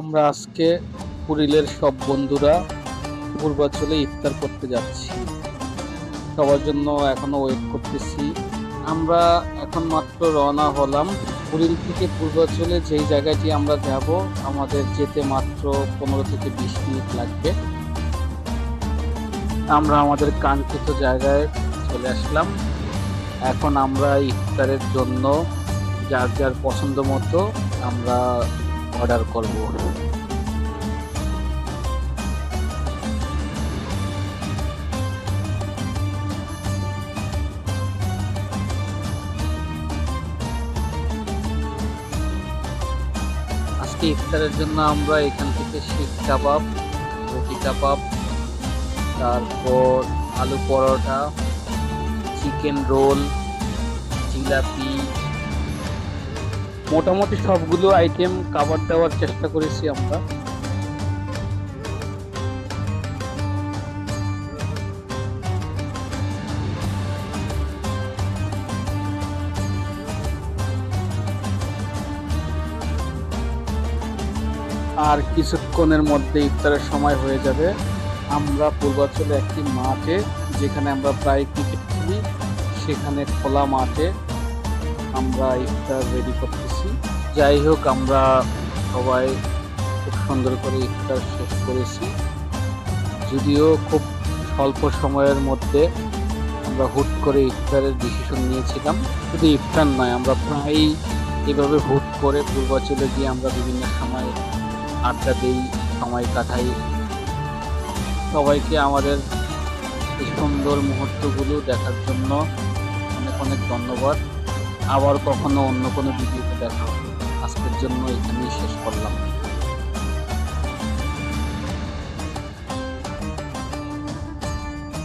আমরা আজকে কুড়িলের সব বন্ধুরা পূর্বাচলে ইফতার করতে যাচ্ছি। সবার জন্য এখনও ওয়েট করতেছি। আমরা এখন মাত্র রওনা হলাম। কুড়িল থেকে পূর্বাচলে যেই জায়গাটি আমরা যাব, আমাদের যেতে মাত্র পনেরো থেকে বিশ মিনিট লাগবে। আমরা আমাদের কাঙ্ক্ষিত জায়গায় চলে আসলাম। এখন আমরা ইফতারের জন্য যার যার পছন্দ মতো আমরা অর্ডার করব। আজকে ইফতারের জন্য আমরা এখান থেকে শিখ কাবাব, রুটি কাবাব, তারপর আলু পরোটা, চিকেন রোল, জিলাপি মোটামুটি সবগুলো আইটেম কাভার দেওয়ার চেষ্টা করেছি আমরা। আর কিছুক্ষণের মধ্যে ইফতারের সময় হয়ে যাবে। আমরা পূর্বাঞ্চলে একটি মাঠে, যেখানে আমরা প্রায় ক্রিকেট খেলি সেখানে খোলা মাঠে আমরা ইফতার রেডি করতেছি। যাই হোক, আমরা সবাই খুব সুন্দর করে ইফতার শেষ করেছি। যদিও খুব স্বল্প সময়ের মধ্যে আমরা হুট করে ইফতারের ডিসিশন নিয়েছিলাম। শুধু ইফতার নয়, আমরা প্রায়ই এভাবে হুট করে পূর্বাচলে গিয়ে আমরা বিভিন্ন সময় আড্ডা দিই, সময় কাটাই। সবাইকে আমাদের এই সুন্দর মুহূর্তগুলো দেখার জন্য অনেক অনেক ধন্যবাদ। আবার কখনো অন্য কোনো ভিডিওতে দেখা হবে। আজকের জন্য এখানেই শেষ করলাম।